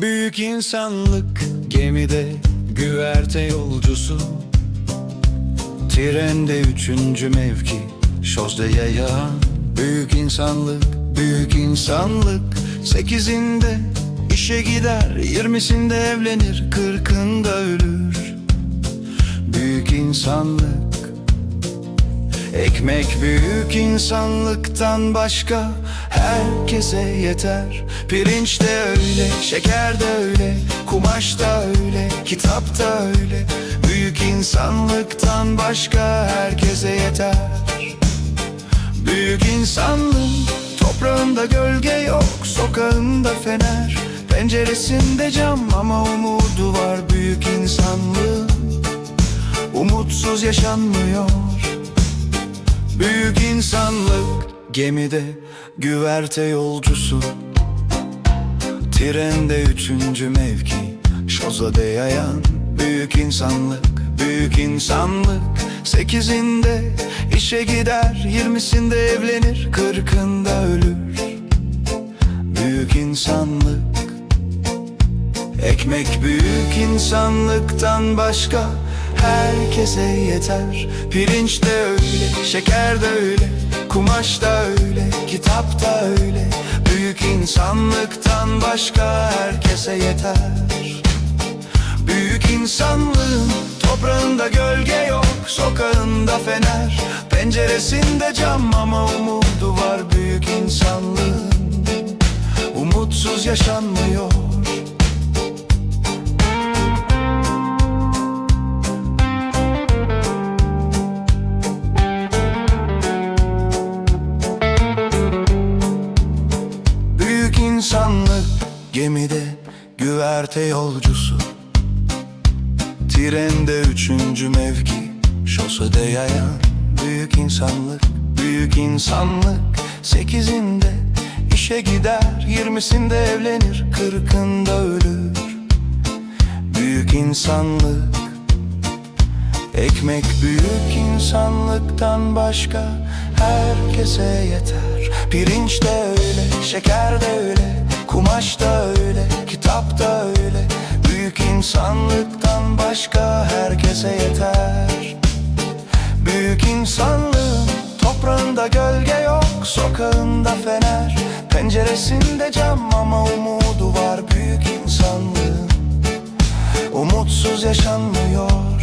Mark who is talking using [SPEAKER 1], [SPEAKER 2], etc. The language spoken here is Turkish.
[SPEAKER 1] Büyük insanlık gemide güverte yolcusu. Trende üçüncü mevki şozde yayan Büyük insanlık, büyük insanlık. Sekizinde işe gider Yirmisinde evlenir, kırkında ölür. Büyük insanlık Ekmek büyük insanlıktan başka herkese yeter. Pirinç de öyle, şeker de öyle, kumaş da öyle, kitap da öyle. Büyük insanlıktan başka herkese yeter. Büyük insanlığın toprağında gölge yok, sokağında fener. Penceresinde cam ama umudu var büyük insanlığın. Umutsuz yaşanmıyor Büyük insanlık gemide güverte yolcusu. Trende üçüncü mevki şozada yayan Büyük insanlık, büyük insanlık. Sekizinde işe gider, yirmisinde evlenir Kırkında ölür. Büyük insanlık Ekmek büyük insanlıktan başka herkese yeter. Pirinç de öyle, şeker de öyle, kumaş da öyle, kitap da öyle. Büyük insanlıktan başka herkese yeter. Büyük insanlığın toprağında gölge yok, sokağında fener. Penceresinde cam ama umudu var büyük insanlığın. Umutsuz yaşanmıyor gemide güverte yolcusu. Trende üçüncü mevki. Şosede yayan Büyük insanlık, büyük insanlık. Sekizinde işe gider, yirmisinde evlenir Kırkında ölür. Büyük insanlık. Ekmek büyük insanlıktan başka herkese yeter. Pirinç de öyle, şeker de öyle, kumaş da öyle, kitap da öyle. Büyük insanlıktan başka herkese yeter. Büyük insanlığın toprağında gölge yok, sokağında fener. Penceresinde cam ama umudu var büyük insanlığın. Umutsuz yaşanmıyor